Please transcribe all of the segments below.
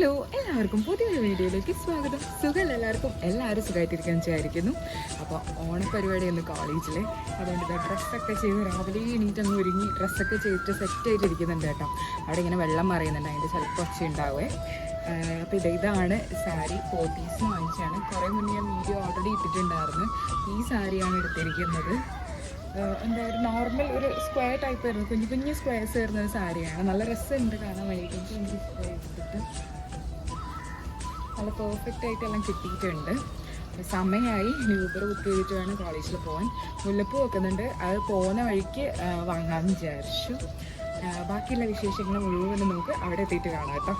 Hello എല്ലാവർക്കും പുതിയൊരു വീഡിയോയിലേക്ക് സ്വാഗതം. സുഖം എല്ലാവർക്കും? എല്ലാവരും സുഖമായിട്ടിരിക്കാൻ വിചാരിക്കുന്നു. അപ്പോൾ ഓണപരിപാടിയൊന്നും കോളേജിൽ അതുകൊണ്ട് ഡ്രസ്സൊക്കെ ചെയ്ത് രാവിലെ എണീറ്റ് അങ്ങ് ഒരുങ്ങി ഡ്രസ്സൊക്കെ ചെയ്തിട്ട് സെറ്റ് ആയിട്ടിരിക്കുന്നുണ്ട് കേട്ടോ. അവിടെ ഇങ്ങനെ വെള്ളം മറിയുന്നുണ്ട്. അതിന്റെ ചിലപ്പോൾ ഒച്ച ഉണ്ടാവേ. അപ്പോൾ ഇത് ഇതാണ് സാരി. ഫോർട്ടീസ് വാങ്ങിച്ചാണ്. കുറേ മുന്നേ ഞാൻ വീഡിയോ ഓൾറെഡി ഇട്ടിട്ടുണ്ടായിരുന്നു. ഈ സാരിയാണ് എടുത്തിരിക്കുന്നത്. എന്താ ഒരു നോർമൽ ഒരു സ്ക്വയർ ടൈപ്പ് ആയിരുന്നു. കുഞ്ഞു കുഞ്ഞു സ്ക്വയർസ് വരുന്ന ഒരു സാരിയാണ്. നല്ല രസമുണ്ട് കാണാൻ വേണ്ടിയിട്ട്. എനിക്ക് ഇഷ്ടമായി എടുത്തിട്ട്. നല്ല പെർഫെക്റ്റ് ആയിട്ടെല്ലാം കിട്ടിയിട്ടുണ്ട്. സമയമായി ഇനി ഊബർ ബുക്ക് ചെയ്തിട്ട് വേണം കോളേജിൽ പോകാൻ മുല്ലപ്പൂ വെക്കുന്നുണ്ട്. അത് പോകുന്ന വഴിക്ക് വാങ്ങാമെന്ന് വിചാരിച്ചു. ബാക്കിയുള്ള വിശേഷങ്ങൾ മുഴുവനും നമുക്ക് അവിടെ എത്തിയിട്ട് കാണാം കേട്ടോ.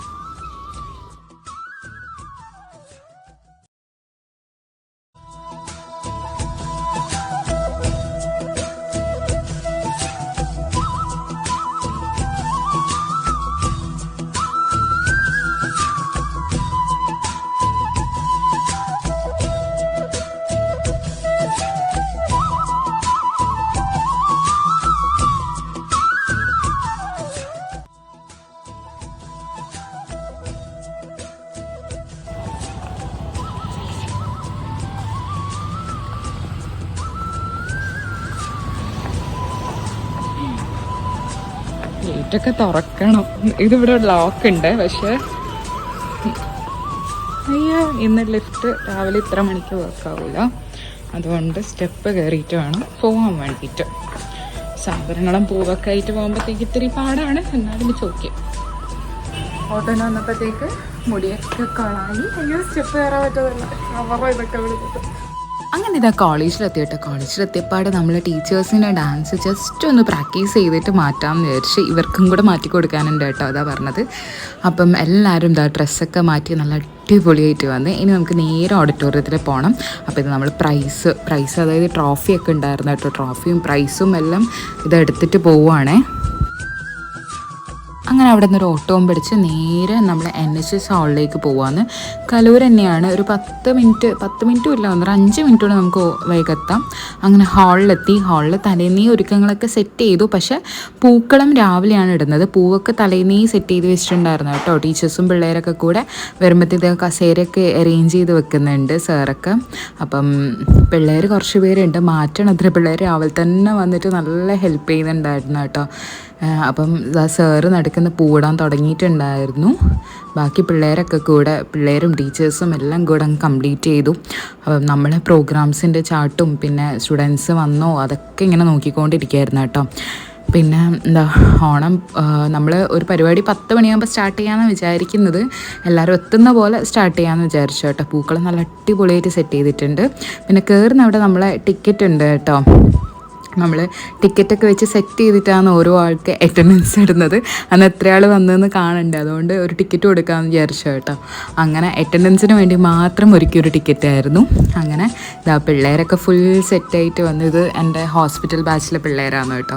ഗേറ്റൊക്കെ തുറക്കണം. ഇതിവിടെ ലോക്ക് ഉണ്ട് പക്ഷേ അയ്യോ ഇന്ന് ലിഫ്റ്റ് രാവിലെ ഇത്ര മണിക്ക് വർക്ക് ആവില്ല അതുകൊണ്ട് സ്റ്റെപ്പ് കയറിയിട്ട് വേണം പോകാൻ വേണ്ടിയിട്ട്. സാധനങ്ങളും പൂവൊക്കെ ആയിട്ട് പോകുമ്പോഴത്തേക്ക് ഇത്തിരി പാടാണ് എന്നാലും ചോദിക്കും ഓട്ടോന് വന്നപ്പോഴത്തേക്ക് മുടിയൊക്കെ കളായി. അയ്യോ സ്റ്റെപ്പ് കയറാൻ പറ്റതല്ല അവരുടെ ഇതൊക്കെ വിളിച്ചിട്ട്. അങ്ങനെ ഇതാ കോളേജിലെത്തിയിട്ട് കോളേജിലെത്തിയപ്പാട് നമ്മൾ ടീച്ചേഴ്സിനെ ഡാൻസ് ജസ്റ്റ് ഒന്ന് പ്രാക്ടീസ് ചെയ്തിട്ട് മാറ്റാമെന്ന് വിചാരിച്ച് ഇവർക്കും കൂടെ മാറ്റി കൊടുക്കാനുണ്ട് കേട്ടോ അതാ പറഞ്ഞത്. അപ്പം എല്ലാവരും ഇതാ ഡ്രസ്സൊക്കെ മാറ്റി നല്ല അടിപൊളിയായിട്ട് വന്ന് ഇനി നമുക്ക് നേരെ ഓഡിറ്റോറിയത്തിൽ പോകണം അപ്പോൾ ഇത് നമ്മൾ പ്രൈസ് പ്രൈസ് അതായത് ട്രോഫിയൊക്കെ ഉണ്ടായിരുന്നു കേട്ടോ ട്രോഫിയും പ്രൈസും എല്ലാം ഇതെടുത്തിട്ട് പോവുകയാണേ അങ്ങനെ അവിടെ നിന്ന് ഒരു പിടിച്ച് നേരെ നമ്മൾ എൻ എച്ച് എസ് ഹാളിലേക്ക് പോവാന്ന്. കലൂർ തന്നെയാണ്. ഒരു പത്ത് മിനിറ്റ് പത്ത് മിനിറ്റും ഇല്ല ഒന്നര അഞ്ച് മിനിറ്റ് കൊണ്ട് നമുക്ക് വേഗത്താം അങ്ങനെ ഹാളിലെത്തി ഹാളിൽ തലേന്നീ ഒരുക്കങ്ങളൊക്കെ സെറ്റ് ചെയ്തു. പക്ഷെ പൂക്കളം രാവിലെയാണ് ഇടുന്നത്. പൂവൊക്കെ തലേന്നീ സെറ്റ് ചെയ്ത് വെച്ചിട്ടുണ്ടായിരുന്നു കേട്ടോ. ടീച്ചേഴ്സും പിള്ളേരൊക്കെ കൂടെ വരുമ്പോഴത്തേക്ക് കസേരയൊക്കെ അറേഞ്ച് ചെയ്ത് വെക്കുന്നുണ്ട് സാറൊക്കെ. അപ്പം പിള്ളേർ കുറച്ച് പേരുണ്ട്. മാറ്റണത്ര പിള്ളേർ രാവിലെ തന്നെ വന്നിട്ട് നല്ല ഹെൽപ്പ് ചെയ്യുന്നുണ്ടായിരുന്നു കേട്ടോ. അപ്പം സാറ് നടക്കുന്ന പൂവിടാൻ തുടങ്ങിയിട്ടുണ്ടായിരുന്നു. ബാക്കി പിള്ളേരൊക്കെ കൂടെ പിള്ളേരും ടീച്ചേഴ്സും എല്ലാം കൂടെ അങ്ങ് കംപ്ലീറ്റ് ചെയ്തു. അപ്പം നമ്മളെ പ്രോഗ്രാംസിന്റെ ചാർട്ടും പിന്നെ സ്റ്റുഡൻസ് വന്നോ. അതൊക്കെ ഇങ്ങനെ നോക്കിക്കൊണ്ടിരിക്കുകയായിരുന്നു കേട്ടോ. പിന്നെ എന്താ ഓണം നമ്മൾ ഒരു പരിപാടി പത്ത് മണിയാകുമ്പോൾ സ്റ്റാർട്ട് ചെയ്യാമെന്ന് വിചാരിക്കുന്നത്. എല്ലാവരും എത്തുന്ന പോലെ സ്റ്റാർട്ട് ചെയ്യാമെന്ന് വിചാരിച്ചു കേട്ടോ. പൂക്കളം നല്ല അടിപൊളിയായിട്ട് സെറ്റ് ചെയ്തിട്ടുണ്ട്. പിന്നെ കയറുന്ന അവിടെ നമ്മളെ ടിക്കറ്റ് ഉണ്ട് കേട്ടോ. നമ്മൾ ടിക്കറ്റൊക്കെ വെച്ച് സെറ്റ് ചെയ്തിട്ടാണ് ഓരോ ആൾക്ക് അറ്റൻഡൻസ് ഇടുന്നത്. അന്ന് എത്ര ആൾ വന്നതെന്ന് കാണണ്ട. അതുകൊണ്ട് ഒരു ടിക്കറ്റ് കൊടുക്കാമെന്ന് വിചാരിച്ചു കേട്ടോ. അങ്ങനെ അറ്റൻഡൻസിന് വേണ്ടി മാത്രം ഒരുക്കിയ ഒരു ടിക്കറ്റ് ആയിരുന്നു. അങ്ങനെ ഇതാ പിള്ളേരൊക്കെ ഫുൾ സെറ്റായിട്ട് വന്നു. ഇത് എന്റെ ഹോസ്പിറ്റൽ ബാച്ചിലെ പിള്ളേരാണ് കേട്ടോ.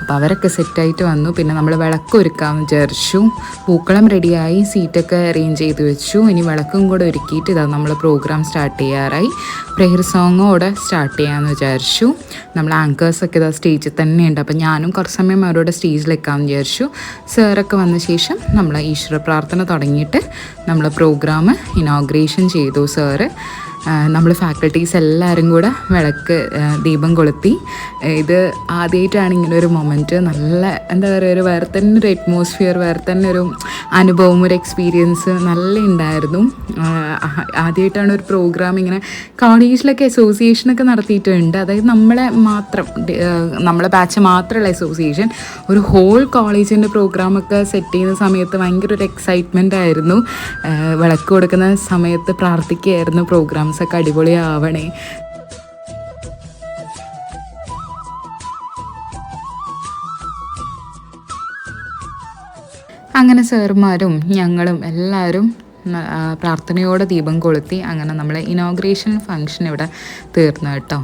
അപ്പോൾ അവരൊക്കെ സെറ്റായിട്ട് വന്നു. പിന്നെ നമ്മൾ വിളക്ക് ഒരുക്കാമെന്ന് വിചാരിച്ചു. പൂക്കളം റെഡിയായി സീറ്റൊക്കെ അറേഞ്ച് ചെയ്ത് വെച്ചു. ഇനി വിളക്കും കൂടെ ഒരുക്കിയിട്ട് ഇതാ നമ്മൾ പ്രോഗ്രാം സ്റ്റാർട്ട് ചെയ്യാറായി. പ്രെയർ സോങ്ങോടെ സ്റ്റാർട്ട് ചെയ്യാമെന്ന് വിചാരിച്ചു. നമ്മൾ ആങ്കേഴ്സൊക്കെ ഇതാ സ്റ്റേജിൽ തന്നെയുണ്ട്. അപ്പം ഞാനും കുറച്ച് സമയം അവരോട് സ്റ്റേജിലേക്കാന്ന് വിചാരിച്ചു. സാറൊക്കെ വന്ന ശേഷം നമ്മൾ ഈശ്വര പ്രാർത്ഥന തുടങ്ങിയിട്ട് നമ്മൾ പ്രോഗ്രാം ഇനോഗ്രേഷൻ ചെയ്തു സാറ്. നമ്മൾ ഫാക്കൽറ്റീസ് എല്ലാവരും കൂടെ വിളക്ക് ദീപം കൊളുത്തി. ഇത് ആദ്യമായിട്ടാണ് ഇങ്ങനെ ഒരു മൊമെന്റ് നല്ല എന്താ പറയുക ഒരു വേറെ തന്നെ ഒരു അറ്റ്മോസ്ഫിയർ വേറെ തന്നെ ഒരു അനുഭവം ഒരു എക്സ്പീരിയൻസ് നല്ല ഉണ്ടായിരുന്നു ആദ്യമായിട്ടാണ് ഒരു പ്രോഗ്രാം ഇങ്ങനെ കോളേജിലൊക്കെ അസോസിയേഷനൊക്കെ നടത്തിയിട്ടുണ്ട്. അതായത് നമ്മളെ മാത്രം നമ്മളെ ബാച്ച് മാത്രമുള്ള അസോസിയേഷൻ ഒരു ഹോൾ കോളേജിന്റെ പ്രോഗ്രാമൊക്കെ സെറ്റ് ചെയ്യുന്ന സമയത്ത് ഭയങ്കര ഒരു എക്സൈറ്റ്മെന്റ് ആയിരുന്നു. വിളക്ക് കൊടുക്കുന്ന സമയത്ത് പ്രാർത്ഥിക്കുകയായിരുന്നു പ്രോഗ്രാംസ് ഒക്കെ അടിപൊളിയാവണേ. അങ്ങനെ സാറുമാരും ഞങ്ങളും എല്ലാവരും പ്രാർത്ഥനയോടെ ദീപം കൊളുത്തി അങ്ങനെ നമ്മളെ ഇനോഗ്രേഷൻ ഫങ്ഷൻ ഇവിടെ തീർന്നു കേട്ടോ.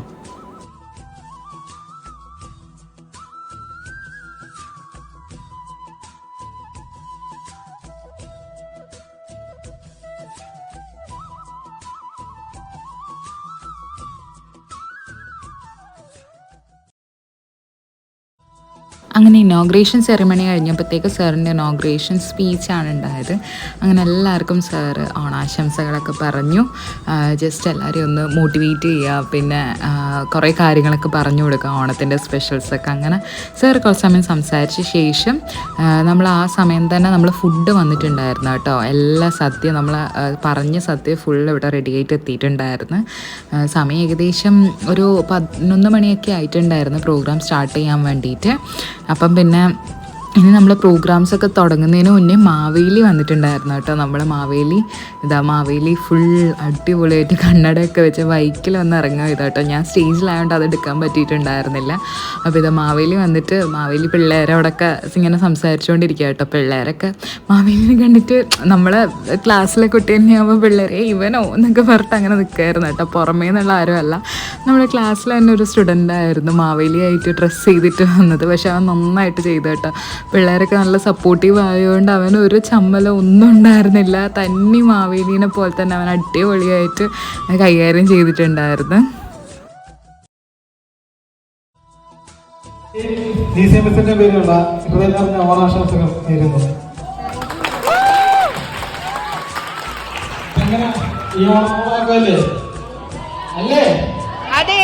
അങ്ങനെ ഇനോഗ്രേഷൻ സെറിമണി കഴിഞ്ഞപ്പോഴത്തേക്ക് സാറിന്റെ ഇനോഗ്രേഷൻ സ്പീച്ചാണ് ഉണ്ടായത്. അങ്ങനെ എല്ലാവർക്കും സാറ് ഓണാശംസകളൊക്കെ പറഞ്ഞു. ജസ്റ്റ് എല്ലാവരെയും ഒന്ന് മോട്ടിവേറ്റ് ചെയ്യുക. പിന്നെ കുറേ കാര്യങ്ങളൊക്കെ പറഞ്ഞു കൊടുക്കുക. ഓണത്തിന്റെ സ്പെഷ്യൽസൊക്കെ അങ്ങനെ. സാർ കുറച്ച് സമയം സംസാരിച്ച ശേഷം നമ്മൾ ആ സമയം തന്നെ നമ്മൾ ഫുഡ് വന്നിട്ടുണ്ടായിരുന്നു കേട്ടോ. എല്ലാ സദ്യ നമ്മൾ പറഞ്ഞ സദ്യ ഫുൾ ഇവിടെ റെഡി ആയിട്ട് എത്തിയിട്ടുണ്ടായിരുന്നു. സമയം ഏകദേശം ഒരു പതിനൊന്ന് മണിയൊക്കെ ആയിട്ടുണ്ടായിരുന്നു പ്രോഗ്രാം സ്റ്റാർട്ട് ചെയ്യാൻ വേണ്ടിയിട്ട്. അപ്പം പിന്നെ ഇനി നമ്മൾ പ്രോഗ്രാംസ് ഒക്കെ തുടങ്ങുന്നതിന് മുന്നേ മാവേലി വന്നിട്ടുണ്ടായിരുന്നു കേട്ടോ. നമ്മൾ മാവേലി ഇതാ മാവേലി ഫുൾ അടിപൊളിയായിട്ട് കണ്ണടയൊക്കെ വെച്ച് ബൈക്കിൽ വന്ന് ഇറങ്ങുക ഇതാ കേട്ടോ. ഞാൻ സ്റ്റേജിലായതുകൊണ്ട് അത് എടുക്കാൻ പറ്റിയിട്ടുണ്ടായിരുന്നില്ല. അപ്പോൾ ഇതാ മാവേലി വന്നിട്ട് മാവേലി പിള്ളേരോടൊക്കെ ഇങ്ങനെ സംസാരിച്ചുകൊണ്ടിരിക്കുക കേട്ടോ. പിള്ളേരൊക്കെ മാവേലിനെ കണ്ടിട്ട് നമ്മളെ ക്ലാസ്സിലെ കുട്ടി തന്നെയാകുമ്പോൾ പിള്ളേരെ ഇവനോ എന്നൊക്കെ പറഞ്ഞിട്ട് അങ്ങനെ നിൽക്കുമായിരുന്നു കേട്ടോ. പുറമേ നിന്നുള്ള ആരുമല്ല. നമ്മുടെ ക്ലാസ്സിൽ തന്നെ ഒരു സ്റ്റുഡന്റ് ആയിരുന്നു. മാവേലി ആയിട്ട് ഡ്രസ്സ് ചെയ്തിട്ട് വന്നത്. പക്ഷെ അവൻ നന്നായിട്ട് ചെയ്തു കേട്ടോ. പിള്ളേരൊക്കെ നല്ല സപ്പോർട്ടീവ് ആയതുകൊണ്ട് അവൻ ഒരു ചമ്മലോ ഒന്നും ഉണ്ടായിരുന്നില്ല. തന്നെ മാവേലീനെ പോലെ തന്നെ അവൻ അടിപൊളിയായിട്ട് കൈകാര്യം ചെയ്തിട്ടുണ്ടായിരുന്നു. അല്ലേ ഓണാശംസകൾ നേരുന്നു. അങ്ങനെ ഓണാക്കല്ലേ അല്ലേ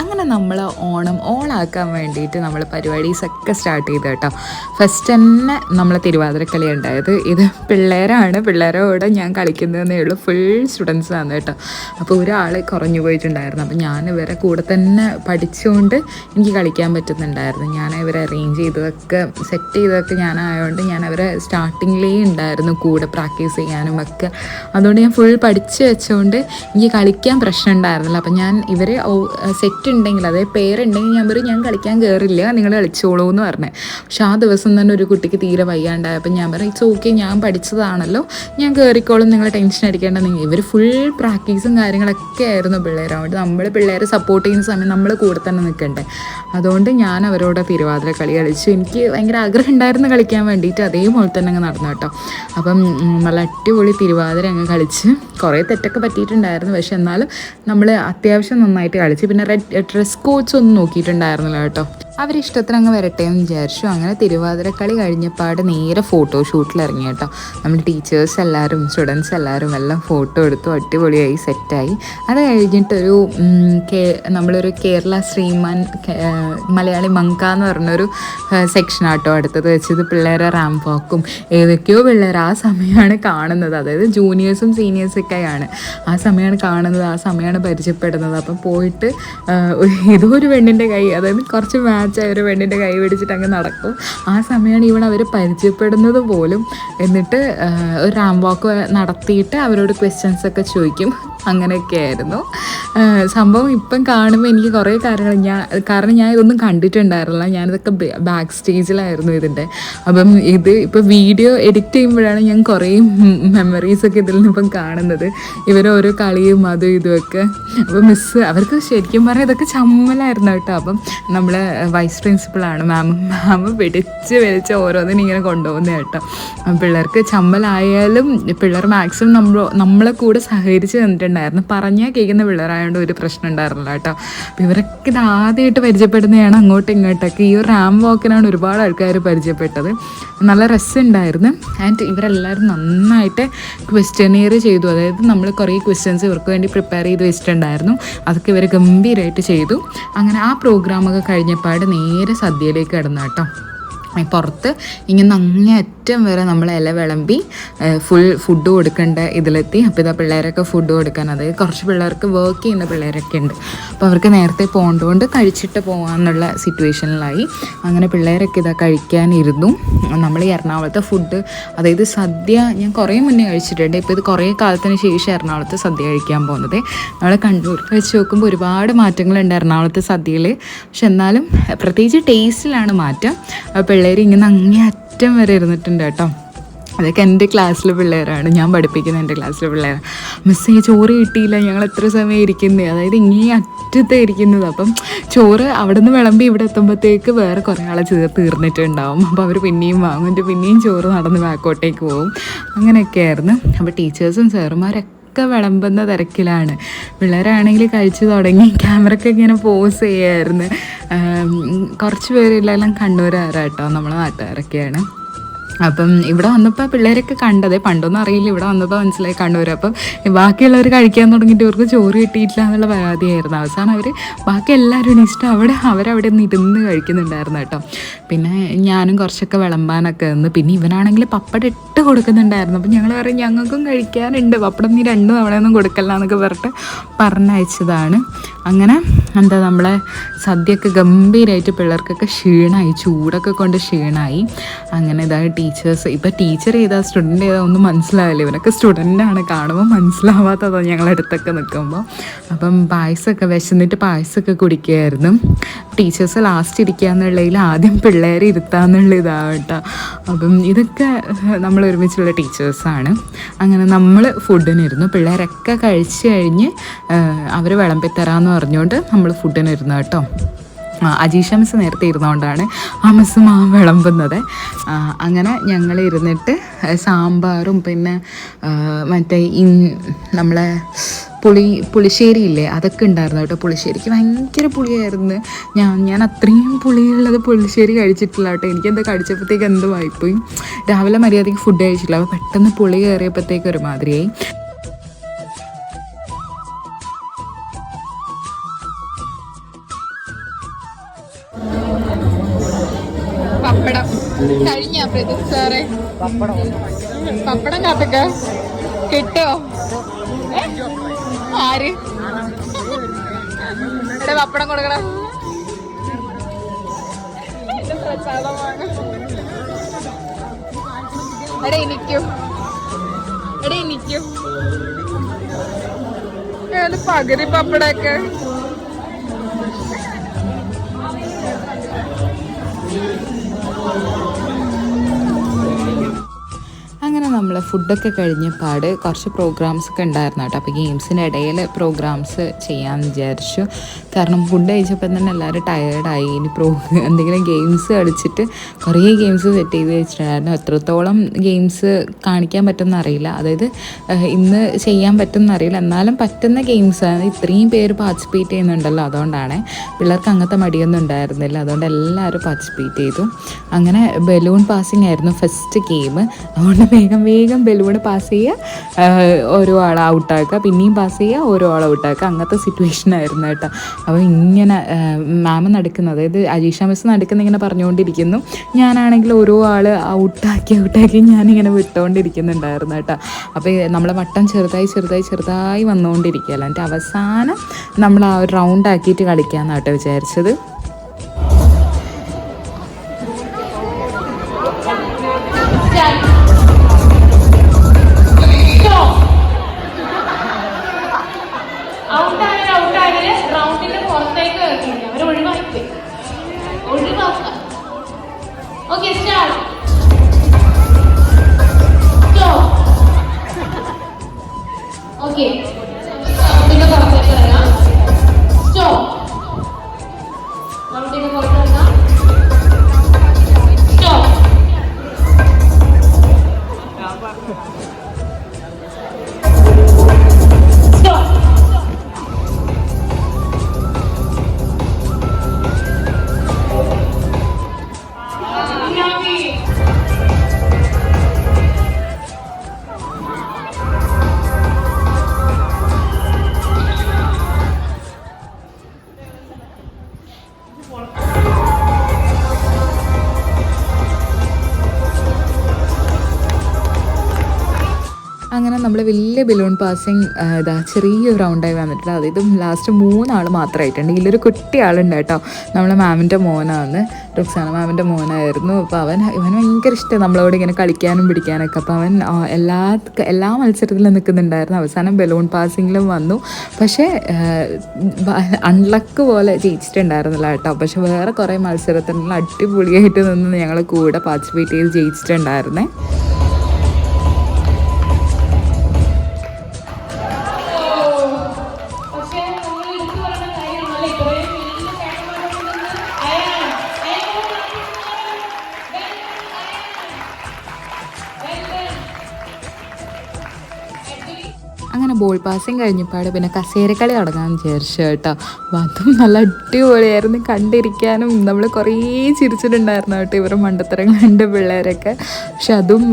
അങ്ങനെ നമ്മൾ ഓണം ഓണാക്കാൻ വേണ്ടിയിട്ട് നമ്മൾ പരിപാടീസൊക്കെ സ്റ്റാർട്ട് ചെയ്ത് കേട്ടോ ഫസ്റ്റ് തന്നെ നമ്മൾ തിരുവാതിരക്കളി ഉണ്ടായത്. ഇത് പിള്ളേരാണ്. പിള്ളേരോട് ഞാൻ കളിക്കുന്നതെന്നേ ഉള്ളൂ. ഫുൾ സ്റ്റുഡൻസാണ് കേട്ടോ. അപ്പോൾ ഒരാൾ കുറഞ്ഞു പോയിട്ടുണ്ടായിരുന്നു. അപ്പോൾ ഞാൻ ഇവരെ കൂടെ തന്നെ പഠിച്ചുകൊണ്ട് എനിക്ക് കളിക്കാൻ പറ്റുന്നുണ്ടായിരുന്നു. ഞാൻ ഇവരെ അറേഞ്ച് ചെയ്തതൊക്കെ സെറ്റ് ചെയ്തതൊക്കെ ഞാനായതുകൊണ്ട് ഞാൻ അവരെ സ്റ്റാർട്ടിങ്ങിലേ ഉണ്ടായിരുന്നു കൂടെ പ്രാക്ടീസ് ചെയ്യാനും ഒക്കെ. അതുകൊണ്ട് ഞാൻ ഫുൾ പഠിച്ച് വെച്ചുകൊണ്ട് എനിക്ക് കളിക്കാൻ പ്രശ്നം ഉണ്ടായിരുന്നില്ല. ഞാൻ ഇവരെ സെറ്റ് ഉണ്ടെങ്കിൽ അതായത് പേരുണ്ടെങ്കിൽ ഞാൻ പറയും ഞാൻ കളിക്കാൻ കയറില്ല നിങ്ങൾ കളിച്ചോളൂ എന്ന് പറഞ്ഞത് പക്ഷെ ആ ദിവസം തന്നെ ഒരു കുട്ടിക്ക് തീരെ വയ്യാണ്ടായപ്പോൾ ഞാൻ പറയും ഇറ്റ്സ് ഓക്കെ ഞാൻ പഠിച്ചതാണല്ലോ ഞാൻ കയറിക്കോളും നിങ്ങൾ ടെൻഷൻ അടിക്കേണ്ട. നിങ്ങൾ ഇവർ ഫുൾ പ്രാക്ടീസും കാര്യങ്ങളൊക്കെ ആയിരുന്നു പിള്ളേർ നമ്മൾ പിള്ളേരെ സപ്പോർട്ട് ചെയ്യുന്ന സമയം നമ്മൾ കൂടെ തന്നെ നിൽക്കണ്ടേ. അതുകൊണ്ട് ഞാൻ അവരോട് തിരുവാതിര കളി കളിച്ചു. എനിക്ക് ഭയങ്കര ആഗ്രഹം ഉണ്ടായിരുന്നു കളിക്കാൻ വേണ്ടിയിട്ട്. അതേപോലെ തന്നെ അങ്ങ് നടന്നു കേട്ടോ. അപ്പം നല്ല അടിപൊളി തിരുവാതിര അങ്ങ് കളിച്ച് കുറേ തെറ്റൊക്കെ പറ്റിയിട്ടുണ്ടായിരുന്നു. പക്ഷെ എന്നാലും നമ്മൾ അത്യാവശ്യം നന്നായിട്ട് കളിച്ച്. പിന്നെ റെഡ് ഡ്രസ് കോഡ്സ് ഒന്നും നോക്കിയിട്ടുണ്ടായിരുന്നില്ല കേട്ടോ. അവരിഷ്ടത്തിന് അങ്ങ് വരട്ടെ എന്ന് വിചാരിച്ചു. അങ്ങനെ തിരുവാതിരക്കളി കഴിഞ്ഞപ്പാട് നേരെ ഫോട്ടോ ഷൂട്ടിൽ ഇറങ്ങി കേട്ടോ. നമ്മൾ ടീച്ചേഴ്സ് എല്ലാവരും സ്റ്റുഡൻസ് എല്ലാവരും എല്ലാം ഫോട്ടോ എടുത്തു അടിപൊളിയായി സെറ്റായി അത് കഴിഞ്ഞിട്ടൊരു കേ- നമ്മളൊരു കേരള ശ്രീമാൻ മലയാളി മങ്ക എന്ന് പറഞ്ഞൊരു സെക്ഷനാട്ടോ അടുത്തത് വെച്ചത് പിള്ളേരെ റാംപ് വാക്കും. ഏതൊക്കെയോ പിള്ളേർ ആ സമയമാണ് കാണുന്നത്. അതായത് ജൂനിയേഴ്സും സീനിയേഴ്സൊക്കെയാണ് ആ സമയമാണ് കാണുന്നത് ആ സമയമാണ് പരിചയപ്പെടുന്നത്. അപ്പം പോയിട്ട് ഏതോ ഒരു പെണ്ണിന്റെ കൈ അതായത് കുറച്ച് മാച്ചായ ഒരു പെണ്ണിന്റെ കൈ പിടിച്ചിട്ട് അങ്ങ് നടക്കും. ആ സമയമാണ് ഇവൻ അവർ പരിചയപ്പെടുന്നത് പോലും. എന്നിട്ട് ഒരു റാം വാക്ക് നടത്തിയിട്ട് അവരോട് ക്വസ്റ്റ്യൻസ് ഒക്കെ ചോദിക്കും. അങ്ങനെയൊക്കെ ആയിരുന്നു സംഭവം ഇപ്പം കാണുമ്പോൾ എനിക്ക് കുറേ കാര്യങ്ങൾ ഞാൻ കാരണം ഞാൻ ഇതൊന്നും കണ്ടിട്ടുണ്ടായിരുന്നില്ല. ഞാനിതൊക്കെ ബാക്ക് സ്റ്റേജിലായിരുന്നു ഇതിന്റെ. അപ്പം ഇത് ഇപ്പോൾ വീഡിയോ എഡിറ്റ് ചെയ്യുമ്പോഴാണ് ഞാൻ കുറേ മെമ്മറീസൊക്കെ ഇതിൽ നിന്നിപ്പം കാണുന്നത്. ഇവരോരോ കളിയും അതും ഇതുമൊക്കെ അപ്പോൾ മിസ്സ് അവർക്ക് ശരിക്കും പറഞ്ഞാൽ ഇതൊക്കെ ചമ്മലായിരുന്നു കേട്ടോ. അപ്പം നമ്മൾ വൈസ് പ്രിൻസിപ്പളാണ് മാം മാം പിടിച്ച് വലിച്ച് ഓരോന്നിനും ഇങ്ങനെ കൊണ്ടുപോകുന്നത് കേട്ടോ. പിള്ളേർക്ക് ചമ്മലായാലും പിള്ളേർ മാക്സിമം നമ്മൾ നമ്മളെ കൂടെ സഹകരിച്ച് നിന്നിട്ടുണ്ടായിരുന്നു പറഞ്ഞാൽ കേൾക്കുന്ന പിള്ളേരായതുകൊണ്ട് ഒരു പ്രശ്നം ഉണ്ടായിരുന്നില്ല കേട്ടോ. അപ്പോൾ ഇവരൊക്കെ ഇത് ആദ്യമായിട്ട് പരിചയപ്പെടുന്നതാണ് അങ്ങോട്ടും ഇങ്ങോട്ടൊക്കെ. ഈ ഒരു റാം വാക്കിനാണ് ഒരുപാട് ആൾക്കാർ പരിചയപ്പെട്ടത്. നല്ല രസമുണ്ടായിരുന്നു. ആൻഡ് ഇവരെല്ലാവരും നന്നായിട്ട് ക്വസ്റ്റ്യനിയർ ചെയ്തു. അതായത് നമ്മൾ കുറേ ക്വസ്റ്റ്യൻസ് ഇവർക്ക് വേണ്ടി പ്രിപ്പയർ ചെയ്ത് വെച്ചിട്ടുണ്ടായിരുന്നു. അതൊക്കെ ഇവർ ഗംഭീരമായിട്ട് ചെയ്തു. അങ്ങനെ ആ പ്രോഗ്രാമൊക്കെ കഴിഞ്ഞപ്പാട് നേരെ സദ്യയിലേക്ക് കിടന്നു കേട്ടോ. പുറത്ത് ഇങ്ങനെ അങ്ങേയറ്റം വരെ നമ്മൾ ഇല വിളമ്പി ഫുൾ ഫുഡ് കൊടുക്കേണ്ട ഇതിലെത്തി. അപ്പോൾ ഇതാ പിള്ളേരൊക്കെ ഫുഡ് കൊടുക്കാൻ. അതായത് കുറച്ച് പിള്ളേർക്ക് വർക്ക് ചെയ്യുന്ന പിള്ളേരൊക്കെ ഉണ്ട്. അപ്പോൾ അവർക്ക് നേരത്തെ പോകേണ്ടതുകൊണ്ട് കഴിച്ചിട്ട് പോകാമെന്നുള്ള സിറ്റുവേഷനിലായി അങ്ങനെ പിള്ളേരൊക്കെ ഇതാ കഴിക്കാനിരുന്നു. നമ്മൾ ഈ എറണാകുളത്തെ ഫുഡ് അതായത് സദ്യ ഞാൻ കുറേ മുന്നേ കഴിച്ചിട്ടുണ്ട്. ഇപ്പോൾ ഇത് കുറേ കാലത്തിന് ശേഷം എറണാകുളത്തെ സദ്യ കഴിക്കാൻ പോകുന്നത്. നമ്മൾ കണ്ണൂർ വെച്ച് നോക്കുമ്പോൾ ഒരുപാട് മാറ്റങ്ങളുണ്ട് എറണാകുളത്തെ സദ്യയിൽ പക്ഷെ എന്നാലും പ്രത്യേകിച്ച് ടേസ്റ്റിലാണ് മാറ്റം. പിള്ളേർ ഇങ്ങനെ അങ്ങേ അറ്റം വരെ ഇരുന്നിട്ടുണ്ട് കേട്ടോ. അതൊക്കെ എന്റെ ക്ലാസ്സിലെ പിള്ളേരാണ്. ഞാൻ പഠിപ്പിക്കുന്ന എന്റെ ക്ലാസ്സിലെ പിള്ളേരാണ്. മിസ്സേ ചോറ് കിട്ടിയില്ല. ഞങ്ങൾ എത്ര സമയം ഇരിക്കുന്നത് അതായത് ഇങ്ങേ അറ്റത്തെ ഇരിക്കുന്നത്. അപ്പം ചോറ് അവിടെ നിന്ന് വിളമ്പി ഇവിടെ എത്തുമ്പോഴത്തേക്ക് വേറെ കുറേ ആളെ ചേർ തീർന്നിട്ടുണ്ടാവും. അപ്പോൾ അവർ പിന്നെയും വാങ്ങും. പിന്നെയും ചോറ് നടന്ന് ബാക്കോട്ടേക്ക് പോകും. അങ്ങനെയൊക്കെ ആയിരുന്നു. അപ്പോൾ ടീച്ചേഴ്സും സാറുമാരൊക്കെ പിള്ളേർക്കൊക്കെ വിളമ്പുന്ന തിരക്കിലാണ്. പിള്ളേരാണെങ്കിൽ കഴിച്ചു തുടങ്ങി. ക്യാമറയ്ക്ക് ഇങ്ങനെ പോസ് ചെയ്യായിരുന്നു. കുറച്ച് പേരെല്ലാം കണ്ണൂരാരാട്ടോ നമ്മളെ നാട്ടുകാരൊക്കെയാണ്. അപ്പം ഇവിടെ വന്നപ്പോൾ പിള്ളേരൊക്കെ കണ്ടത്. പണ്ടൊന്നും അറിയില്ല ഇവിടെ വന്നപ്പോൾ മനസ്സിലായി കണ്ണൂർ അപ്പം ബാക്കിയുള്ളവർ കഴിക്കാൻ തുടങ്ങിയിട്ട് ഇവർക്ക് ചോറ് കിട്ടിയിട്ടില്ല എന്നുള്ള പരാതിയായിരുന്നു. അവസാനം അവർ ബാക്കി എല്ലാവരും ഇഷ്ടം അവിടെ അവരവിടെ ഇരുന്ന് കഴിക്കുന്നുണ്ടായിരുന്നു കേട്ടോ. പിന്നെ ഞാനും കുറച്ചൊക്കെ വിളമ്പാനൊക്കെ നിന്ന്. പിന്നെ ഇവനാണെങ്കിൽ പപ്പടം ഇട്ട് കൊടുക്കുന്നുണ്ടായിരുന്നു. അപ്പം ഞങ്ങൾ പറയും ഞങ്ങൾക്കും കഴിക്കാനുണ്ട്. പപ്പടം നീ രണ്ട് തവണയൊന്നും കൊടുക്കല്ല എന്നൊക്കെ പറഞ്ഞിട്ട് പറഞ്ഞയച്ചതാണ്. അങ്ങനെ എന്താ നമ്മളെ സദ്യയൊക്കെ ഗംഭീരമായിട്ട് പിള്ളേർക്കൊക്കെ ക്ഷീണമായി ചൂടൊക്കെ കൊണ്ട് ക്ഷീണമായി അങ്ങനെ ഇതാ ടീച്ചേഴ്സ് ഇപ്പം ടീച്ചർ ചെയ്താൽ സ്റ്റുഡന്റ് ചെയ്താൽ ഒന്നും മനസ്സിലാവില്ല. ഇവനൊക്കെ സ്റ്റുഡന്റാണ് കാണുമ്പോൾ മനസ്സിലാവാത്തതാണ് ഞങ്ങളടുത്തൊക്കെ നിൽക്കുമ്പോൾ അപ്പം പായസമൊക്കെ വിശന്നിട്ട് പായസമൊക്കെ കുടിക്കുമായിരുന്നു ടീച്ചേഴ്സ് ലാസ്റ്റ് ഇരിക്കുക എന്നുള്ളതിൽ ആദ്യം പിള്ളേരെ ഇരുത്താന്നുള്ള ഇതാണ് അപ്പം ഇതൊക്കെ നമ്മൾ ഒരുമിച്ചുള്ള ടീച്ചേഴ്സാണ് അങ്ങനെ നമ്മൾ ഫുഡിനിരുന്നു പിള്ളേരൊക്കെ കഴിച്ച് കഴിഞ്ഞ് അവർ വിളമ്പിത്തരാമെന്ന് പറഞ്ഞുകൊണ്ട് നമ്മൾ ഫുഡിനിരുന്നു കേട്ടോ. അജീഷ മിസ് നേരത്തെ ഇരുന്നുകൊണ്ടാണ് ആ മിസ് മാ വിളമ്പുന്നത്. അങ്ങനെ ഞങ്ങൾ ഇരുന്നിട്ട് സാമ്പാറും പിന്നെ മറ്റേ ഇൻ നമ്മളെ പുളി പുളിശ്ശേരി ഇല്ലേ അതൊക്കെ ഉണ്ടായിരുന്നു കേട്ടോ. പുളിശ്ശേരിക്ക് ഭയങ്കര പുളിയായിരുന്നു. ഞാൻ ഞാൻ അത്രയും പുളിയുള്ളത് പുളിശ്ശേരി കഴിച്ചിട്ടില്ല കേട്ടോ. എനിക്കെന്താ കഴിച്ചപ്പോഴത്തേക്ക് എന്ത് വായിപ്പോയി രാവിലെ മര്യാദയ്ക്ക് ഫുഡ് കഴിച്ചില്ല അപ്പോൾ പെട്ടെന്ന് പുളി കയറിയപ്പോഴത്തേക്ക് ഒരുമാതിരിയായി. കഴിഞ്ഞ പ്രദീപ് പപ്പടം കാത്തക്ക. കിട്ടോ? ആര്? എന്റെ പപ്പടം കൊടുക്കണം. എടേ പ്രസാദമാണ്. എടേ എനിക്കും എടാ പകുതി പപ്പടൊക്കെ നമ്മൾ ഫുഡൊക്കെ കഴിഞ്ഞ പാട് കുറച്ച് പ്രോഗ്രാംസ് ഒക്കെ ഉണ്ടായിരുന്നു കേട്ടോ. അപ്പോൾ ഗെയിംസിന്റെ ഇടയിൽ പ്രോഗ്രാംസ് ചെയ്യാമെന്ന് വിചാരിച്ചു. കാരണം ഫുഡ് കഴിച്ചപ്പോൾ തന്നെ എല്ലാവരും ടയേർഡായി ഇനി പ്രോ എന്തെങ്കിലും ഗെയിംസ് കളിച്ചിട്ട് കുറേ ഗെയിംസ് സെറ്റ് ചെയ്ത് വെച്ചിട്ടുണ്ടായിരുന്നു എത്രത്തോളം ഗെയിംസ് കാണിക്കാൻ പറ്റുമെന്ന് അറിയില്ല അതായത് ഇന്ന് ചെയ്യാൻ പറ്റുമെന്ന് അറിയില്ല എന്നാലും പറ്റുന്ന ഗെയിംസാണ് ഇത്രയും പേര് പാർട്ടിസിപ്പേറ്റ് ചെയ്യുന്നുണ്ടല്ലോ. അതുകൊണ്ടാണ് പിള്ളേർക്ക് അങ്ങനത്തെ മടിയൊന്നും ഉണ്ടായിരുന്നില്ല. അതുകൊണ്ട് എല്ലാവരും പാർട്ടിസിപ്പേറ്റ് ചെയ്തു. അങ്ങനെ ബലൂൺ പാസിംഗ് ആയിരുന്നു ഫസ്റ്റ് ഗെയിം അതുകൊണ്ട് വേഗം വേഗം ബലൂൺ പാസ് ചെയ്യുക. ഓരോ ആളെ ഔട്ടാക്കുക പിന്നെയും പാസ് ചെയ്യുക ഓരോ ആളെ ഔട്ടാക്കുക അങ്ങനത്തെ സിറ്റുവേഷൻ ആയിരുന്നു കേട്ടോ. അപ്പോൾ ഇങ്ങനെ മാം നടക്കുന്നത് അതായത് അജീഷ മിസ് നടക്കുന്ന ഇങ്ങനെ പറഞ്ഞുകൊണ്ടിരിക്കുന്നു. ഞാനാണെങ്കിൽ ഓരോ ആൾ ഔട്ടാക്കി ഔട്ടാക്കി ഞാനിങ്ങനെ വിട്ടുകൊണ്ടിരിക്കുന്നുണ്ടായിരുന്നു കേട്ടോ. അപ്പോൾ നമ്മളെ വട്ടം ചെറുതായി ചെറുതായി ചെറുതായി വന്നുകൊണ്ടിരിക്കുകയല്ല എന്നിട്ട് അവസാനം നമ്മൾ ആ ഒരു റൗണ്ട് ആക്കിയിട്ട് കളിക്കാമെന്നാട്ടോ വിചാരിച്ചത്. ഓക്കെ. റൗണ്ടിന്റെ പുറത്തേക്ക് സ്റ്റോപ്പ്. നമ്മൾ വലിയ ബലൂൺ പാസിങ് ഇതാ ചെറിയ റൗണ്ടായി വന്നിട്ടുണ്ട്. അതായത് ലാസ്റ്റ് മൂന്നാൾ മാത്രമായിട്ടുണ്ട് ഇതിലൊരു കുട്ടി ആളുണ്ട് കേട്ടോ. നമ്മളെ മാമിന്റെ മോനാണ് റുക്സാന മാമിന്റെ മോനായിരുന്നു. അപ്പോൾ അവൻ ഇവൻ ഭയങ്കര ഇഷ്ടമാണ് നമ്മളോട് ഇങ്ങനെ കളിക്കാനും പിടിക്കാനൊക്കെ. അപ്പോൾ അവൻ എല്ലാ എല്ലാ മത്സരത്തിലും നിൽക്കുന്നുണ്ടായിരുന്നു. അവസാനം ബലൂൺ പാസിങ്ങിലും വന്നു. പക്ഷേ അൺലക്ക് പോലെ ജയിച്ചിട്ടുണ്ടായിരുന്നില്ല കേട്ടോ. പക്ഷെ വേറെ കുറേ മത്സരത്തിനുള്ള അടിപൊളിയായിട്ട് നിന്ന് ഞങ്ങൾ കൂടെ പാർട്ടിസിപ്പേറ്റ് ചെയ്ത് ജയിച്ചിട്ടുണ്ടായിരുന്നേ. ബോൾ പാസിങ് കഴിഞ്ഞപ്പാട് പിന്നെ കസേരക്കളി തുടങ്ങാമെന്ന് വിചാരിച്ചു കേട്ടോ. അതും നല്ല അടിപൊളിയായിരുന്നു. കണ്ടിരിക്കാനും നമ്മൾ കുറേ ചിരിച്ചിട്ടുണ്ടായിരുന്നു കേട്ടോ ഇവരുടെ മണ്ടത്തരം കണ്ട പിള്ളേരൊക്കെ. പക്ഷെ അതും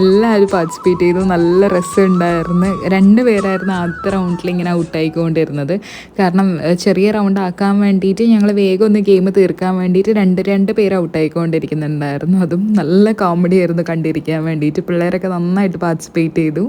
എല്ലാവരും പാർട്ടിസിപ്പേറ്റ് ചെയ്തു. നല്ല രസമുണ്ടായിരുന്നു രണ്ട് പേരായിരുന്നു ആദ്യത്തെ റൗണ്ടിൽ ഇങ്ങനെ ഔട്ടായിക്കൊണ്ടിരുന്നത് കാരണം ചെറിയ റൗണ്ട് ആക്കാൻ വേണ്ടിയിട്ട് ഞങ്ങൾ വേഗം ഒന്ന് ഗെയിം തീർക്കാൻ വേണ്ടിയിട്ട് രണ്ട് രണ്ട് പേര് ഔട്ടായിക്കൊണ്ടിരിക്കുന്നുണ്ടായിരുന്നു അതും നല്ല കോമഡി ആയിരുന്നു കണ്ടിരിക്കാൻ വേണ്ടിയിട്ട്. പിള്ളേരൊക്കെ നന്നായിട്ട് പാർട്ടിസിപ്പേറ്റ് ചെയ്തു.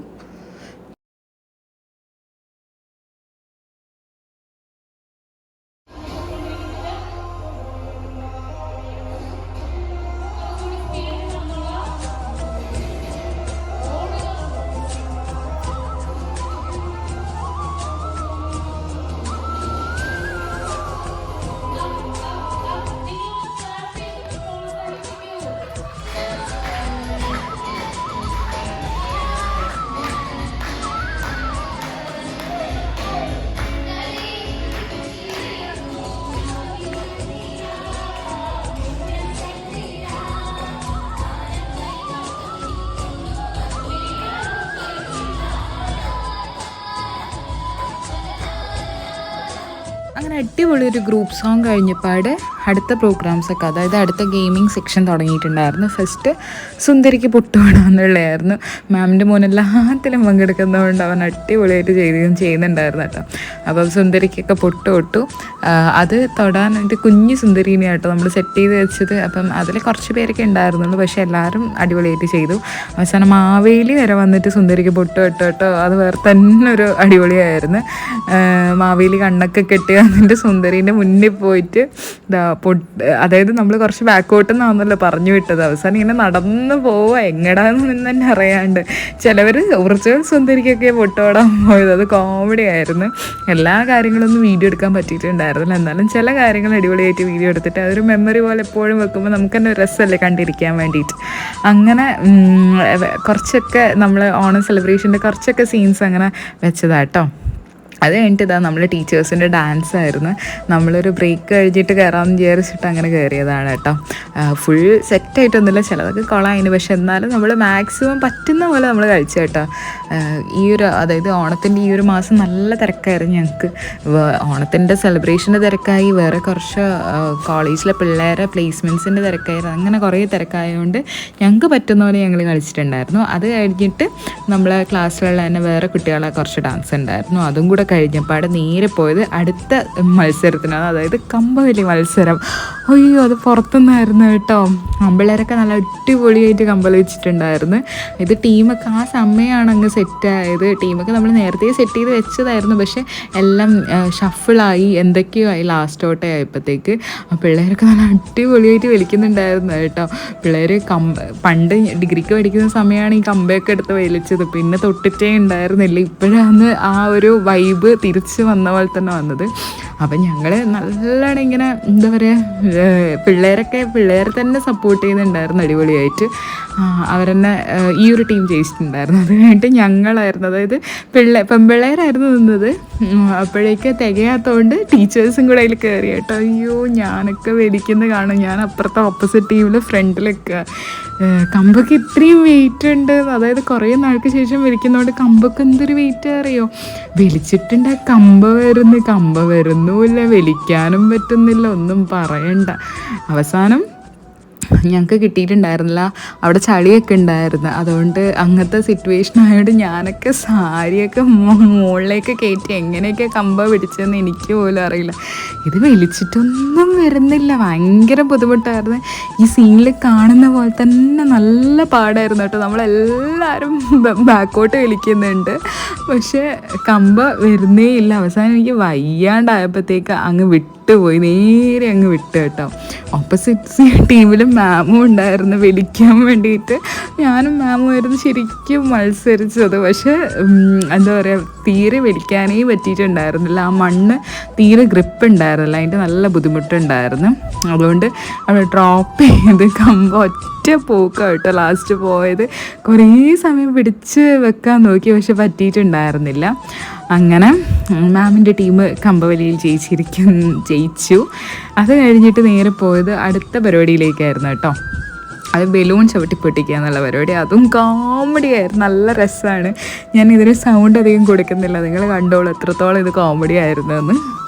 അടിപൊളി ഒരു ഗ്രൂപ്പ് സോങ് കഴിഞ്ഞപ്പാട് അടുത്ത പ്രോഗ്രാംസൊക്കെ അതായത് അടുത്ത ഗെയിമിംഗ് സെക്ഷൻ തുടങ്ങിയിട്ടുണ്ടായിരുന്നു. ഫസ്റ്റ് സുന്ദരിക്ക് പൊട്ടുവിടാന്നുള്ളതായിരുന്നു മാമിന്റെ മോൻ എല്ലാത്തിലും പങ്കെടുക്കുന്നതുകൊണ്ട് അവൻ അടിപൊളിയായിട്ട് ചെയ്യുകയും ചെയ്യുന്നുണ്ടായിരുന്നു കേട്ടോ. അപ്പം സുന്ദരിക്കൊക്കെ പൊട്ട് തൊട്ടു അത് തൊടാനായിട്ട് കുഞ്ഞു സുന്ദരീനെ കേട്ടോ നമ്മൾ സെറ്റ് ചെയ്ത് വെച്ചത്. അപ്പം അതിൽ കുറച്ച് പേരൊക്കെ ഉണ്ടായിരുന്നുള്ളൂ. പക്ഷേ എല്ലാവരും അടിപൊളിയായിട്ട് ചെയ്തു. അവസാനം മാവേലി വരെ വന്നിട്ട് സുന്ദരിക്ക് പൊട്ട് തൊട്ടു കേട്ടോ. അത് വേറെ തന്നെ ഒരു അടിപൊളിയായിരുന്നു. മാവേലി കണ്ണൊക്കെ കെട്ടി വന്നിട്ട് സുന്ദരീന്റെ മുന്നിൽ പോയിട്ട് ഇതാ അതായത് നമ്മൾ കുറച്ച് ബാക്കോട്ട് നിന്നാണല്ലോ പറഞ്ഞു വിട്ടത്. അവസാനം ഇങ്ങനെ നടന്ന് പോവുക. എങ്ങടാന്ന് തന്നെ അറിയാണ്ട്. ചിലവർ ഒറിജിനൽ സുന്ദരിക്കൊക്കെ പൊട്ടോടാൻ പോയത്. അത് കോമഡി ആയിരുന്നു. എല്ലാ കാര്യങ്ങളൊന്നും വീഡിയോ എടുക്കാൻ പറ്റിയിട്ടുണ്ടായിരുന്നില്ല. എന്നാലും ചില കാര്യങ്ങൾ അടിപൊളിയായിട്ട് വീഡിയോ എടുത്തിട്ട് അതൊരു മെമ്മറി പോലെ എപ്പോഴും വെക്കുമ്പോൾ നമുക്ക് തന്നെ ഒരു രസമല്ലേ കണ്ടിരിക്കാൻ വേണ്ടിയിട്ട് അങ്ങനെ കുറച്ചൊക്കെ നമ്മൾ ഓണം സെലിബ്രേഷന്റെ കുറച്ചൊക്കെ സീൻസ് അങ്ങനെ വെച്ചതാട്ടോ. അത് കഴിഞ്ഞിട്ട് ഇതാ നമ്മൾ ടീച്ചേഴ്സിന്റെ ഡാൻസ് ആയിരുന്നു. നമ്മളൊരു ബ്രേക്ക് കഴിഞ്ഞിട്ട് കയറാമെന്ന് വിചാരിച്ചിട്ട് അങ്ങനെ കയറിയതാണ് കേട്ടോ. ഫുൾ സെറ്റായിട്ടൊന്നുമില്ല ചിലതൊക്കെ കൊളായിന്. പക്ഷെ എന്നാലും നമ്മൾ മാക്സിമം പറ്റുന്ന പോലെ നമ്മൾ കഴിച്ചു കേട്ടോ. ഈ ഒരു അതായത് ഓണത്തിന്റെ ഈ ഒരു മാസം നല്ല തിരക്കായിരുന്നു ഞങ്ങൾക്ക് ഓണത്തിന്റെ സെലിബ്രേഷന്റെ തിരക്കായി. വേറെ കുറച്ച് കോളേജിലെ പിള്ളേരെ പ്ലേസ്മെന്റ്സിന്റെ തിരക്കായിരുന്നു. അങ്ങനെ കുറേ തിരക്കായതുകൊണ്ട് ഞങ്ങൾക്ക് പറ്റുന്ന പോലെ ഞങ്ങൾ കളിച്ചിട്ടുണ്ടായിരുന്നു. അത് കഴിഞ്ഞിട്ട് നമ്മളെ ക്ലാസ്സിലുള്ള തന്നെ വേറെ കുട്ടികളെ കുറച്ച് ഡാൻസ് ഉണ്ടായിരുന്നു. അതും കൂടെ കഴിഞ്ഞപ്പാട് നേരെ പോയത് അടുത്ത മത്സരത്തിനാണ്. അതായത് കമ്പവലി മത്സരം. അയ്യോ അത് പുറത്തുനിന്നായിരുന്നു കേട്ടോ. അമ്പിളേരൊക്കെ നല്ല അടിപൊളിയായിട്ട് കമ്പൽ വെച്ചിട്ടുണ്ടായിരുന്നു. ഇത് ടീമൊക്കെ ആ സമയമാണ് അങ്ങ് സെറ്റായത് ടീമൊക്കെ നമ്മൾ നേരത്തെ സെറ്റ് ചെയ്ത് വെച്ചതായിരുന്നു. പക്ഷേ എല്ലാം ഷഫിളായി എന്തൊക്കെയോ ആയി. ലാസ്റ്റോട്ടെ ആയപ്പോഴത്തേക്ക്. ആ പിള്ളേരൊക്കെ നല്ല അടിപൊളിയായിട്ട് വലിക്കുന്നുണ്ടായിരുന്നു കേട്ടോ. പിള്ളേർ കമ്പ പണ്ട് ഡിഗ്രിക്ക് പഠിക്കുന്ന സമയമാണ് ഈ കമ്പയൊക്കെ എടുത്ത് വലിച്ചത്. പിന്നെ തൊട്ടിട്ടേ ഉണ്ടായിരുന്നില്ല. ഇപ്പോഴാണ് ആ ഒരു വൈബ് തിരിച്ച് വന്ന പോലെ തന്നെ വന്നത്. അപ്പം ഞങ്ങൾ നല്ലോണം ഇങ്ങനെ എന്താ പറയുക പിള്ളേരൊക്കെ പിള്ളേരെ തന്നെ സപ്പോർട്ട് ചെയ്യുന്നുണ്ടായിരുന്നു അടിപൊളിയായിട്ട്. അവരെന്നെ ഈ ഒരു ടീം ജയിച്ചിട്ടുണ്ടായിരുന്നു. അത് കഴിഞ്ഞിട്ട് ഞങ്ങളായിരുന്നു. അതായത് പിള്ളേ പെൺപിള്ളേരായിരുന്നു നിന്നത്. അപ്പോഴേക്ക് തികയാത്തതുകൊണ്ട് ടീച്ചേഴ്സും കൂടെ അതിൽ കയറി കേട്ടോ അയ്യോ ഞാനൊക്കെ വേടിക്കുന്നത് കാണും. ഞാൻ അപ്പുറത്തെ ഓപ്പോസിറ്റ് ടീമിൽ ഫ്രണ്ടിലൊക്കെ കമ്പൊക്കെ ഇത്രയും വെയിറ്റ് ഉണ്ട്. അതായത് കുറേ നാൾക്ക് ശേഷം വലിക്കുന്നതുകൊണ്ട് കമ്പൊക്കെ എന്തൊരു വെയിറ്റ് അറിയോ? വലിച്ചിട്ടുണ്ട് കമ്പ വരുന്നു കമ്പ വരുന്നുമില്ല വലിക്കാനും പറ്റുന്നില്ല ഒന്നും പറയണ്ട. അവസാനം ഞങ്ങൾക്ക് കിട്ടിയിട്ടുണ്ടായിരുന്നില്ല. അവിടെ ചളിയൊക്കെ ഉണ്ടായിരുന്നു. അതുകൊണ്ട് അങ്ങനത്തെ സിറ്റുവേഷൻ ആയതുകൊണ്ട് ഞാനൊക്കെ സാരിയൊക്കെ മുകളിലേക്ക് കയറ്റി എങ്ങനെയൊക്കെ കമ്പ പിടിച്ചതെന്ന് എനിക്ക് പോലും അറിയില്ല. ഇത് വലിച്ചിട്ടൊന്നും വരുന്നില്ല. ഭയങ്കര ബുദ്ധിമുട്ടായിരുന്നു. ഈ സീനിൽ കാണുന്ന പോലെ തന്നെ നല്ല പാടായിരുന്നു കേട്ടോ. നമ്മളെല്ലാവരും ബാക്കോട്ട് വലിക്കുന്നുണ്ട് പക്ഷേ കമ്പ വരുന്നേ ഇല്ല. അവസാനം എനിക്ക് വയ്യാണ്ടായപ്പോഴത്തേക്ക് അങ്ങ് വിട്ടുപോയി. നേരെ അങ്ങ് വിട്ടു കേട്ടോ. ഓപ്പോസിറ്റ് ടീമിലും മാമും ഉണ്ടായിരുന്നു വിളിക്കാൻ വേണ്ടിയിട്ട്. ഞാനും മാമും ആയിരുന്നു ശരിക്കും മത്സരിച്ചത്. പക്ഷേ എന്താ പറയുക തീരെ വിളിക്കാനേ പറ്റിയിട്ടുണ്ടായിരുന്നില്ല. ആ മണ്ണ് തീരെ ഗ്രിപ്പ് ഉണ്ടായിരുന്നില്ല. അതിന്റെ നല്ല ബുദ്ധിമുട്ടുണ്ടായിരുന്നു. അതുകൊണ്ട് അവിടെ ഡ്രോപ്പ് ചെയ്ത് കമ്പ ഒറ്റ പോക്ക് കേട്ടോ ലാസ്റ്റ് പോയത്. കുറേ സമയം പിടിച്ച് വെക്കാൻ നോക്കി. പക്ഷെ പറ്റിയിട്ടുണ്ടായിരുന്നില്ല. അങ്ങനെ മാമിന്റെ ടീം കമ്പവലിയിൽ ജയിച്ചിരിക്കും ജയിച്ചു. അത് കഴിഞ്ഞിട്ട് നേരെ പോയത് അടുത്ത പരിപാടിയിലേക്കായിരുന്നു കേട്ടോ. അത് ബലൂൺ ചവിട്ടി പൊട്ടിക്കുക എന്നുള്ള പരിപാടി. അതും കോമഡി ആയിരുന്നു. നല്ല രസമാണ്. ഞാൻ ഇതിന് സൗണ്ട് അധികം കൊടുക്കുന്നില്ല. നിങ്ങൾ കണ്ടോളൂ എത്രത്തോളം ഇത് കോമഡി ആയിരുന്നു എന്ന്.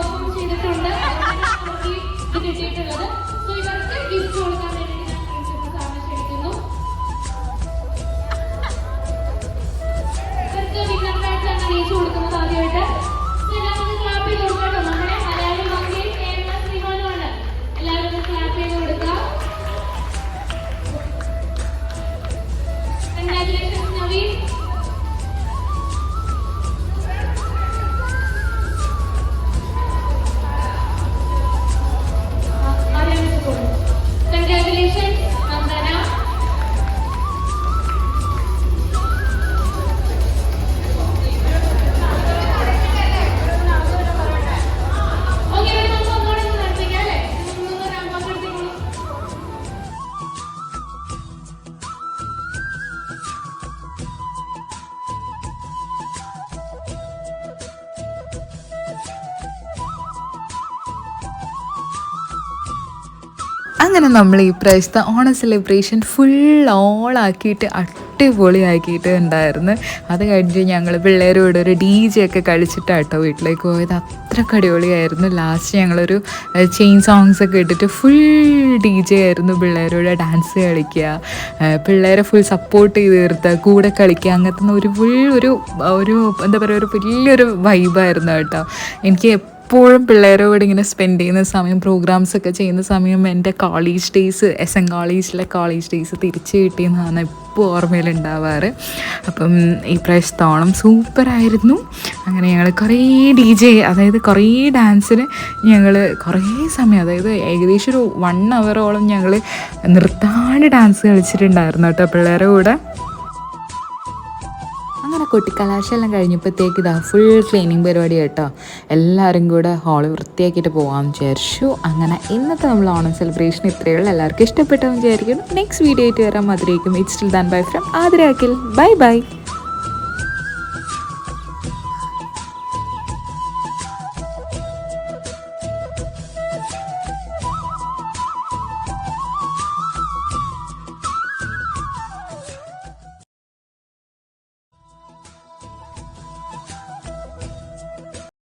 ഒപ്പം ചെയ്തിട്ടുണ്ട് അതിനുവേണ്ടി കിട്ടിയിട്ടുള്ളത് അങ്ങനെ നമ്മൾ ഈ പ്രാവശ്യത്തെ ഓണ സെലിബ്രേഷൻ ഫുൾ ഓളാക്കിയിട്ട് അടിപൊളിയാക്കിയിട്ട് ഉണ്ടായിരുന്നു. അത് കഴിഞ്ഞ് ഞങ്ങൾ പിള്ളേരോട് ഒരു ഡി ജെ ഒക്കെ കഴിച്ചിട്ടാട്ടോ വീട്ടിലേക്ക് പോയത്. അത്രയ്ക്ക് അടിപൊളിയായിരുന്നു. ലാസ്റ്റ് ഞങ്ങളൊരു ചെയിൻ സോങ്സ് ഒക്കെ ഇട്ടിട്ട് ഫുൾ ഡി ജെ ആയിരുന്നു പിള്ളേരോട് ഡാൻസ് കളിക്കുക പിള്ളേരെ ഫുൾ സപ്പോർട്ട് ചെയ്ത് നിർത്തുക കൂടെ കളിക്കുക അങ്ങനത്തെ ഒരു ഫുൾ ഒരു ഒരു എന്താ പറയുക ഒരു വലിയൊരു വൈബായിരുന്നു കേട്ടോ. എനിക്ക് എപ്പോഴും പിള്ളേരോട് ഇങ്ങനെ സ്പെൻഡ് ചെയ്യുന്ന സമയം പ്രോഗ്രാംസ് ഒക്കെ ചെയ്യുന്ന സമയം എന്റെ കോളേജ് ഡേയ്സ് എസ് എൻ കോളേജിലെ കോളേജ് ഡേയ്സ് തിരിച്ച് കിട്ടിയെന്നാണ് ഇപ്പോൾ ഓർമ്മയിലുണ്ടാവാറ് അപ്പം ഈ പ്രാവശ്യത്തെ സൂപ്പറായിരുന്നു അങ്ങനെ ഞങ്ങൾ കുറേ ഡി ജെ അതായത് കുറേ ഡാൻസിന് ഞങ്ങൾ കുറേ സമയം അതായത് ഏകദേശം ഒരു വൺ അവറോളം ഞങ്ങൾ നിർത്താണ്ട് ഡാൻസ് കളിച്ചിട്ടുണ്ടായിരുന്നു കേട്ടോ പിള്ളേരുടെ കൂടെ. അങ്ങനെ കൊട്ടിക്കലാശെല്ലാം കഴിഞ്ഞപ്പോഴത്തേക്ക് ഇതാ ഫുൾ ക്ലീനിങ് പരിപാടി കേട്ടോ. എല്ലാവരും കൂടെ ഹാൾ വൃത്തിയാക്കിയിട്ട് പോകാമെന്ന് വിചാരിച്ചു. അങ്ങനെ ഇന്നത്തെ നമ്മൾ ഓണം സെലിബ്രേഷൻ ഇത്രയേ ഉള്ളൂ. എല്ലാവർക്കും ഇഷ്ടപ്പെട്ടെന്ന് വിചാരിക്കുന്നു. നെക്സ്റ്റ് വീഡിയോ ആയിട്ട് വരാൻ മധുരയ്ക്കും. It's still than bye from ആതിരാക്കിൽ. Bye bye